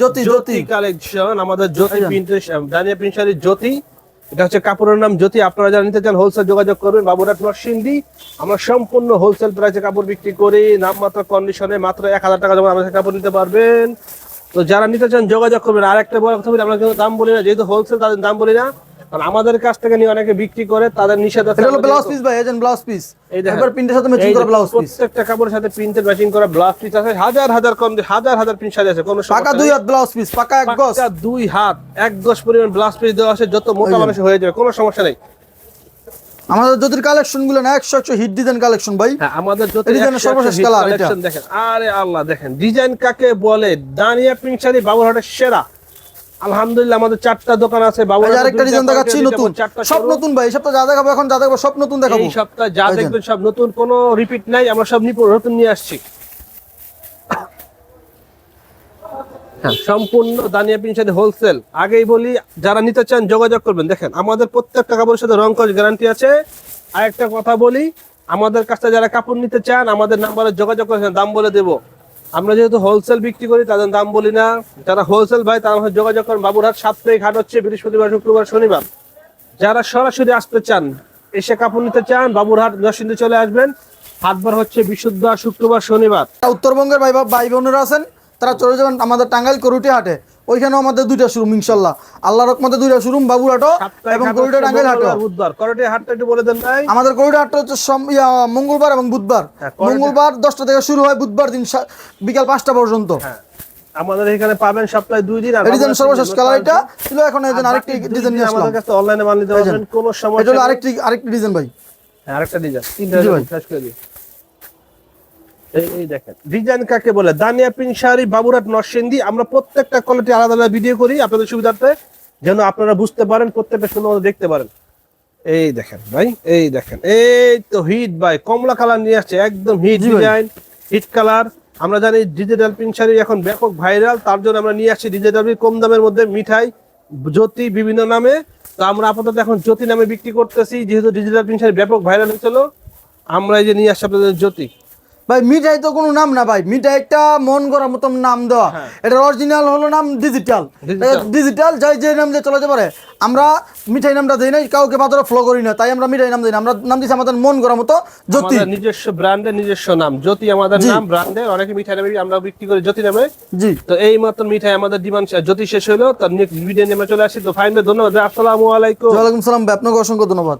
জ্যোতি জ্যোতি collection আমাদের জ্যোতি। প্রিন্টের দানিয়া প্রিন্টারের জ্যোতি। এটা হচ্ছে কাপড়ের নাম জ্যোতি। আপনারা যারা নিতে চান হোলসেল যোগাযোগ করবেন। বাবুরাট নরসিংদী। আমরা সম্পূর্ণ হোলসেল প্রাইসে কাপড় বিক্রি করি। নামমাত্র কন্ডিশনে মাত্র এক হাজার টাকা যখন আমাদের কাপড় নিতে পারবেন। তো যারা নিতে চান যোগাযোগ করবেন। আর একটা বড় কথা বলি আমরা কিন্তু দাম বলি না। যেহেতু হোলসেল তাদের দাম বলি না। কারণ আমাদের কাছ থেকে নিয়ে অনেকে বিক্রি করে তাদের নিষেধ আছে এটা হলো ব্লাউজ পিস ভাই এজেন্ট ব্লাউজ পিস এই প্রিন্টের সাথে ম্যাচিং করা ব্লাউজ পিস প্রত্যেকটা কাপড়ের সাথে প্রিন্টের ম্যাচিং করা ব্লাউজ পিস আছে। হাজার হাজার কম হাজার হাজার প্রিন্ট সাজে আছে কোনো পাকা সমস্যা দুই হাত ব্লাউজ পিস পাকা এক গজ। পাক্কা দুই হাত এক গজ পরিমাণ ব্লাউজ পিস দেওয়া আছে যত মোটা মানুষ হয়ে যাবে কোনো সমস্যা নেই। আমাদের জ্যোতির কালেকশনগুলো না একশো একশো হিট ডিজাইন কালেকশন ভাই। হ্যাঁ আমাদের ডিজাইনের সর্বশেষ colour দেখেন। আরে আল্লাহ দেখেন। ডিজাইন কাকে বলে? দানিয়া প্রিন্ট শাড়ি বাবুরহাটের সেরা। আলহামদুলিল্লাহ আমাদের চারটা দোকান আছে এই আরেকটা ডিজাইন দেখাচ্ছি নতুন। সব নতুন ভাই এই সপ্তাহে যা দেখাবো এখন যা দেখাবো সব নতুন দেখাবো। এই সপ্তাহে যা দেখবেন সব নতুন কোনো রিপিট নাই আমরা সব নতুন নিয়ে আসছি। হ্যাঁ সম্পূর্ণ দানিয়া পিন সাথে হোলসেল আগেই বলি যারা নিতে চান যোগাযোগ করবেন। দেখেন আমাদের প্রত্যেকটা কাপড়ের সাথে রং কস গ্যারান্টি আছে। আর একটা কথা বলি আমাদের কাছে যারা কাপড় নিতে চান আমাদের নাম্বারে যোগাযোগ করেছেন দাম বলে দেব। আমরা যেহেতু হোলসেল বিক্রি করি, তাদের দাম বলি না। যারা হোলসেল ভাই, তারা যোগাযোগ করেন। বাবুরহাট সাপ্তাহিক হাট হচ্ছে বৃহস্পতিবার, শুক্রবার, শনিবার। যারা সরাসরি আসতে চান, এসে কাপড় নিতে চান বাবুরহাট নরসিংদী চলে আসবেন। হাটবার হচ্ছে বিশুদ্ধ, শুক্রবার, শনিবার। উত্তরবঙ্গের ভাই ভাই বোনেরা আছেন, তারা চলে যাবেন আমাদের টাঙ্গাইল করুটি হাটে। ওইখানেও আমাদের দুইটা শোরুম ইনশাল্লাহ। আল্লাহ রকমতে দুইটা শোরুম সাপ্তাহিক এবং হাট হচ্ছে টাঙ্গাইল হাটও বুধবার। করটে হাটটা একটু বলে দেন ভাই। আমাদের করুটি হাটটা হচ্ছে মঙ্গলবার এবং বুধবার। হ্যাঁ, মঙ্গলবার দশটা থেকে শুরু হয় বুধবার দিন বিকাল পাঁচটা পর্যন্ত। হ্যাঁ। আমাদের এখানে পাবেন সপ্তাহে দুই দিন আর ডিজাইন সর্বশেষ কালার এটা ছিল এখন এই আরেকটি ডিজাইন নিয়ে আসলাম। আমাদের কাছে অনলাইনে মাল নিতে। পারবেন কোনো এটা হলো আরেকটি আরেকটি ডিজাইন ভাই। হ্যাঁ, আরেকটা ডিজাইন তিনটা। শেষ করে দিই। এই দেখেন। ডিজাইন কাকে বলে? দানিয়া বাবুরাট আমরা প্রত্যেকটা কোয়ালিটি আলাদা আলাদা ভিডিও করি আপনাদের সুবিধার্থে যেন আপনারা বুঝতে পারেন প্রত্যেকটা সুন্দর দেখতে পারেন। এই দেখেন ভাই এই দেখেন। এই তো হিট ভাই কমলা কালার নিয়ে আসছে একদম হিট ডিজাইন হিট কালার আমরা জানি ডিজিটাল পিন শাড়ি এখন ব্যাপক ভাইরাল তার জন্য আমরা নিয়ে আসছি ডিজিটাল কম দামের মধ্যে মিঠাই জ্যোতি বিভিন্ন নামে। তো আমরা আপাতত এখন জ্যোতি নামে বিক্রি করতেছি যেহেতু ডিজিটাল পিন শাড়ি ব্যাপক ভাইরাল হয়েছিল আমরা এই যে নিয়ে আসছি আপনাদের জ্যোতি। ভাই মিঠাই তো কোনো নাম না ভাই। মিঠাই একটা মন করার মতন নাম দেওয়া। হ্যাঁ। এটা অরিজিনাল হলো নাম ডিজিটাল ডিজিটাল যাই যে নাম দিয়ে চলাতে পারে। আমরা মিঠাই নামটা দিই নাই কাউকে মাত্র ফলো করি না। তাই আমরা মিঠাই নাম দিই না। আমরা নাম দিচ্ছি আমাদের মন করার মতো জ্যোতি। আমাদের নিজস্ব ব্র্যান্ডের নিজস্ব নাম। জ্যোতি আমাদের নাম ব্র্যান্ডের। অনেকে মিঠাই নামে আমরা বিক্রি করি জ্যোতি নামে। জি। তো এই মাত্র মিঠাই আমাদের ডিমান্ড জ্যোতি শেষ হলো তার নেক্সট ভিডিও নিয়ে আমরা চলে আসি। তো ফাইন ধন্যবাদ আসসালামু আলাইকুম। ওয়ালাইকুম সালাম ভাই। আপনাকে অসংখ্য ধন্যবাদ।